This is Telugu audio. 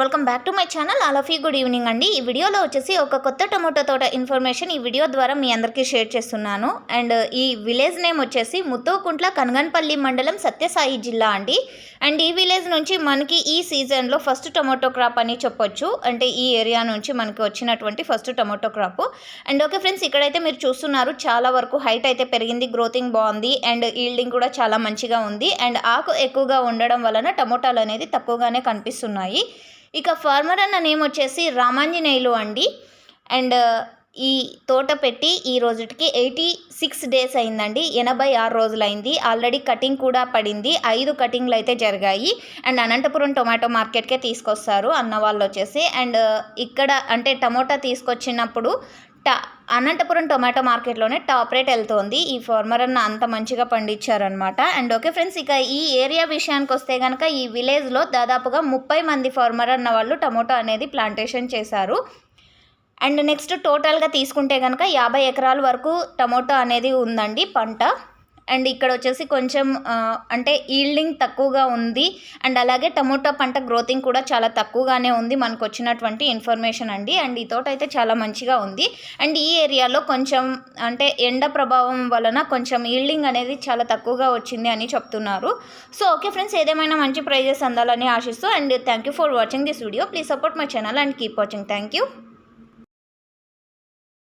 Welcome back to my channel. All of you good evening అండి. ఈ వీడియోలో వచ్చేసి ఒక కొత్త టొమాటో తోట ఇన్ఫర్మేషన్ ఈ వీడియో ద్వారా మీ అందరికీ షేర్ చేస్తున్నాను. అండ్ ఈ విలేజ్ నేమ్ వచ్చేసి ముత్తోకుంట్ల కనగన్పల్లి మండలం సత్యసాయి జిల్లా అండి. అండ్ ఈ విలేజ్ నుంచి మనకి ఈ సీజన్లో ఫస్ట్ టొమాటో క్రాప్ అని చెప్పొచ్చు. అంటే ఈ ఏరియా నుంచి మనకి వచ్చినటువంటి first tomato crop and okay friends ఇక్కడైతే మీరు చూస్తున్నారు చాలా వరకు హైట్ అయితే పెరిగింది గ్రోతింగ్ బాగుంది. అండ్ ఈల్డింగ్ కూడా చాలా మంచిగా ఉంది. అండ్ ఆకు ఎక్కువగా ఉండడం వలన టమోటాలు అనేది తక్కువగానే కనిపిస్తున్నాయి. ఇక ఫార్మర్ అన్న నేమ్ వచ్చేసి రామాంజనేయులు అండి. అండ్ ఈ తోట పెట్టి ఈ రోజుకి ఎయిటీ సిక్స్ డేస్ అయిందండి. ఎనభై ఆరు రోజులైంది. ఆల్రెడీ కటింగ్ కూడా పడింది. ఐదు కటింగ్లు అయితే జరిగాయి. అండ్ అనంతపురం టొమాటో మార్కెట్కే తీసుకొస్తారు అన్న వాళ్ళు వచ్చేసి. అండ్ ఇక్కడ అంటే టమోటా తీసుకొచ్చినప్పుడు టా అనంతపురం టొమాటో మార్కెట్లోనే టాప్ రేట్ వెళ్తోంది. ఈ ఫార్మర్ అన్న అంత మంచిగా పండించారనమాట అండ్ ఓకే ఫ్రెండ్స్ ఇక ఈ ఏరియా విషయానికి వస్తే కనుక ఈ విలేజ్లో దాదాపుగా ముప్పై మంది ఫార్మర్ అన్న వాళ్ళు టమోటో అనేది ప్లాంటేషన్ చేశారు. అండ్ నెక్స్ట్ టోటల్గా తీసుకుంటే కనుక యాభై ఎకరాల వరకు టమోటో అనేది ఉందండి పంట. అండ్ ఇక్కడ వచ్చేసి కొంచెం అంటే ఈల్డింగ్ తక్కువగా ఉంది. అండ్ అలాగే టమోటా పంట గ్రోతింగ్ కూడా చాలా తక్కువగానే ఉంది మనకు వచ్చినటువంటి ఇన్ఫర్మేషన్ అండి. అండ్ ఈ తోట అయితే చాలా మంచిగా ఉంది. అండ్ ఈ ఏరియాలో కొంచెం అంటే ఎండ ప్రభావం వలన కొంచెం ఈల్డింగ్ అనేది చాలా తక్కువగా వచ్చింది అని చెప్తున్నారు. సో ఓకే ఫ్రెండ్స్ ఏదేమైనా మంచి ప్రైజెస్ అందాలని ఆశిస్తూ and thank you for watching this video please support my channel and keep watching thank you